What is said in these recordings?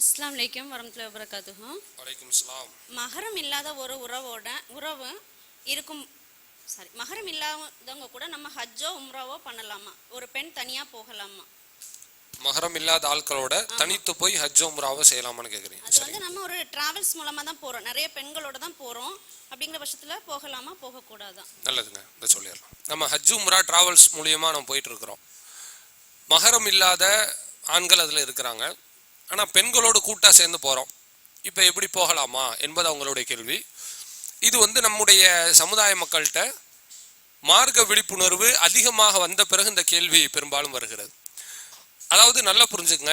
அஸ்ஸலாமு அலைக்கும் வரமத்துல வபரகாத்துஹும் வலைக்கும் இஸ்லாம் மகரம் இல்லாத ஒரு உறவோட உறவு இருக்கும் சாரி மகரம் இல்லாதவங்க கூட நம்ம ஹஜ்ஜோ உம்ராவோ பண்ணலாமா? ஒரு பெண் தனியாக போகலாமா? மகரம் இல்லாத ஆட்களோட தனித்து போய் ஹஜ் உம்ராவை செய்யலாமான்னு கேக்குறீங்க. அது வந்து நம்ம ஒரு டிராவல்ஸ் மூலமாக தான் போகிறோம் நிறைய பெண்களோட தான் போகிறோம் அப்படிங்கிற பட்சத்தில் போகலாமா போகக்கூடாதா? நல்லதுங்க. இந்த சொல்லிடலாம். நம்ம ஹஜ் உம்ரா டிராவல்ஸ் மூலியமா நம்ம போயிட்டு இருக்கிறோம். மகரம் இல்லாத ஆண்கள் அதுல இருக்கிறாங்க. ஆனால் பெண்களோடு கூட்டாக சேர்ந்து போகிறோம் இப்போ எப்படி போகலாமா என்பது அவங்களுடைய கேள்வி. இது வந்து நம்முடைய சமுதாய மக்கள்கிட்ட மார்க்க விழிப்புணர்வு அதிகமாக வந்த பிறகு இந்த கேள்வி பெரும்பாலும் வருகிறது. அதாவது நல்லா புரிஞ்சுங்க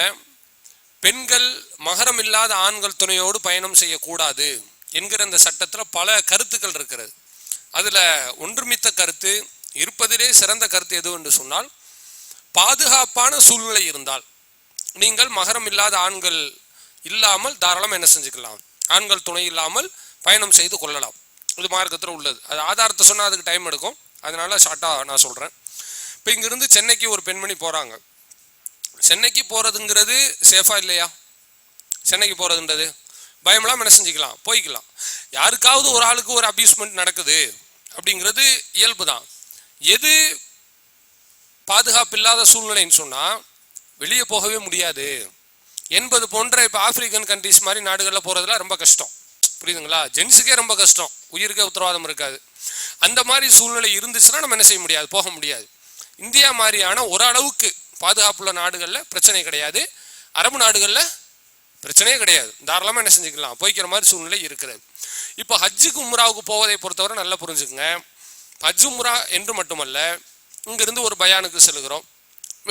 பெண்கள் மகரம் இல்லாத ஆண்கள் துணையோடு பயணம் செய்யக்கூடாது என்கிற இந்த சட்டத்தில் பல கருத்துக்கள் இருக்கிறது. அதில் ஒன்றுமித்த கருத்து இருப்பதிலே சிறந்த கருத்து எது என்று சொன்னால் பாதுகாப்பான சூழ்நிலை இருந்தால். நீங்கள் மகரம் இல்லாத ஆண்கள் இல்லாமல் தாராளம் என்ன செஞ்சுக்கலாம்? ஆண்கள் துணை இல்லாமல் பயணம் செய்து கொள்ளலாம். இது மார்க்கத்தில் உள்ளது. அது ஆதாரத்தை சொன்னால் அதுக்கு டைம் எடுக்கும். அதனால ஷார்ட்டாக நான் சொல்கிறேன் இப்போ இங்கேருந்து சென்னைக்கு ஒரு பெண்மணி போகிறாங்க சென்னைக்கு போகிறதுங்கிறது சேஃபாக இல்லையா? சென்னைக்கு போகிறதுன்றது பயமெல்லாம் என்ன செஞ்சுக்கலாம்? போய்க்கலாம். யாருக்காவது ஒரு ஆளுக்கு ஒரு அப்யூஸ்மெண்ட் நடக்குது அப்படிங்கிறது இயல்பு தான் எது பாதுகாப்பு இல்லாத சூழ்நிலைன்னு சொன்னால் வெளியே போகவே முடியாது. என்பது போன்ற இப்போ ஆப்பிரிக்கன் கண்ட்ரிஸ் மாதிரி நாடுகளில் போகிறதுலாம் ரொம்ப கஷ்டம். புரியுதுங்களா? ஜென்ஸுக்கே ரொம்ப கஷ்டம். உயிருக்கே உத்தரவாதம் இருக்காது. அந்த மாதிரி சூழ்நிலை இருந்துச்சுன்னா நம்ம என்ன செய்ய முடியாது? போக முடியாது. இந்தியா மாதிரியான ஓரளவுக்கு பாதுகாப்புள்ள நாடுகளில் பிரச்சனை கிடையாது. அரபு நாடுகளில் பிரச்சனையே கிடையாது. தாராளமாக என்ன செஞ்சுக்கலாம். போய்க்கிற மாதிரி சூழ்நிலை இருக்கிறது. இப்போ ஹஜ்ஜுக்கு உம்ராவுக்கு போவதை பொறுத்தவரை நல்லா புரிஞ்சுக்குங்க. ஹஜ் உம்ரா என்று மட்டுமல்ல இங்கிருந்து ஒரு பயானுக்கு செல்கிறோம்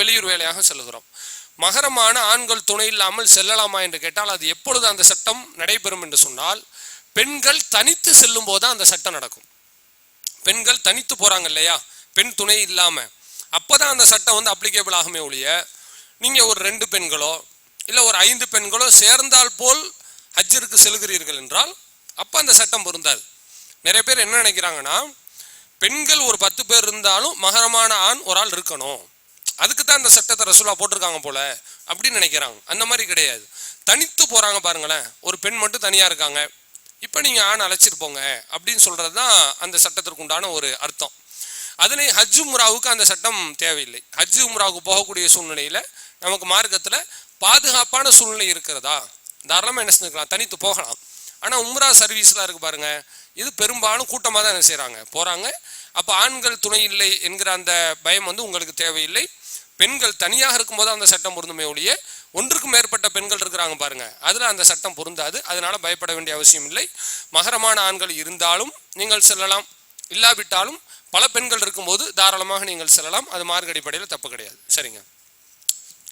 வெளியூர் வேலையாக செல்கிறோம் மகரமான ஆண்கள் துணை இல்லாமல் செல்லலாமா என்று கேட்டால் அது எப்பொழுது அந்த சட்டம் நடைபெறும் என்று சொன்னால் பெண்கள் தனித்து செல்லும் போது அந்த சட்டம் நடக்கும். பெண்கள் தனித்து போகிறாங்க இல்லையா? பெண் துணை இல்லாமல் அப்போ தான் அந்த சட்டம் வந்து அப்ளிகேபிள் ஆகுமே ஒழிய நீங்கள் ஒரு ரெண்டு பெண்களோ இல்லை ஒரு ஐந்து பெண்களோ சேர்ந்தால் போல் ஹஜ்ஜிற்கு செல்கிறீர்கள் என்றால் அப்போ அந்த சட்டம் பொருந்தாது. நிறைய பேர் என்ன நினைக்கிறாங்கன்னா பெண்கள் ஒரு பத்து பேர் இருந்தாலும் மகரமான ஆண் ஒரு ஆள் இருக்கணும். அதுக்கு தான் இந்த சட்டத்தை ரசூலா போட்டிருக்காங்க போல அப்படின்னு நினைக்கிறாங்க. அந்த மாதிரி கிடையாது. தனித்து போகிறாங்க பாருங்களேன். ஒரு பெண் மட்டும் தனியாக இருக்காங்க. இப்போ நீங்கள் ஆண் அழைச்சிட்டு போங்க அப்படின்னு சொல்கிறது தான் அந்த சட்டத்திற்கு உண்டான ஒரு அர்த்தம். அதனை ஹஜ் உம்ராவுக்கு அந்த சட்டம் தேவையில்லை. ஹஜ் உம்ராவுக்கு போகக்கூடிய சூழ்நிலையில் நமக்கு மார்க்கத்தில் பாதுகாப்பான சூழ்நிலை இருக்கிறதா? தாராளமாக என்ன செஞ்சுக்கலாம். தனித்து போகலாம். ஆனால் உம்ரா சர்வீஸ்லாம் இருக்கு பாருங்கள் இது பெரும்பாலும் கூட்டமாக தான் என்ன செய்கிறாங்க போகிறாங்க அப்போ ஆண்கள் துணை இல்லை என்கிற அந்த பயம் வந்து உங்களுக்கு தேவையில்லை. பெண்கள் தனியாக இருக்கும்போது அந்த சட்டம் பொருந்துமே ஒழிய ஒன்றுக்கும் மேற்பட்ட பெண்கள் இருக்கிறாங்க பாருங்க. அதில் அந்த சட்டம் பொருந்தாது. அதனால பயப்பட வேண்டிய அவசியம் இல்லை. மகரமான ஆண்கள் இருந்தாலும் நீங்கள் செல்லலாம். இல்லாவிட்டாலும் பல பெண்கள் இருக்கும்போது தாராளமாக நீங்கள் செல்லலாம். அது மார்க் அடிப்படையில் தப்பு கிடையாது. சரிங்க.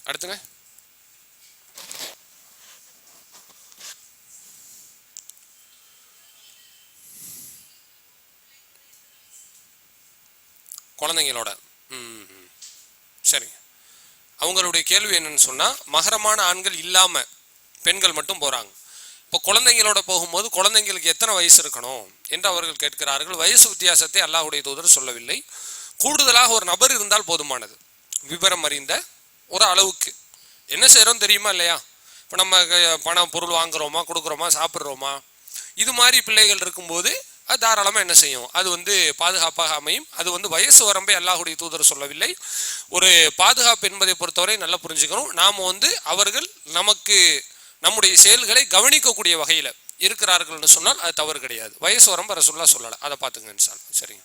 அடுத்துங்க. குழந்தைங்களோட. ம் ம். சரி அவங்களுடைய கேள்வி என்னன்னு சொன்னால் மகரமான ஆண்கள் இல்லாமல் பெண்கள் மட்டும் போகிறாங்க இப்போ குழந்தைங்களோட போகும்போது குழந்தைங்களுக்கு எத்தனை வயசு இருக்கணும் என்று அவர்கள் கேட்கிறார்கள். வயசு வித்தியாசத்தை அல்லாஹுடைய தூதர் சொல்லவில்லை. கூடுதலாக ஒரு நபர் இருந்தால் போதுமானது. விவரம் அறிந்த ஒரு அளவுக்கு. என்ன செய்கிறோம் தெரியுமா இல்லையா? இப்போ நம்ம பணம் பொருள் வாங்குகிறோமா கொடுக்குறோமா சாப்பிட்றோமா? இது மாதிரி பிள்ளைகள் இருக்கும்போது அது தாராளமாக என்ன செய்யும்? அது வந்து பாதுகாப்பாக அமையும். அது வந்து வயசு வரம்பை அல்லாஹுடைய தூதர் சொல்லவில்லை. ஒரு பாதுகாப்பு என்பதை பொறுத்தவரை நல்லா புரிஞ்சுக்கணும். நாம் வந்து அவர்கள் நமக்கு நம்முடைய செயல்களை கவனிக்கக்கூடிய வகையில் இருக்கிறார்கள்னு சொன்னால் அது தவறு கிடையாது. வயசு வரம்பு ரசுல்லா சொல்லலை. அதை பார்த்துங்க இன்ஷா சரிங்க.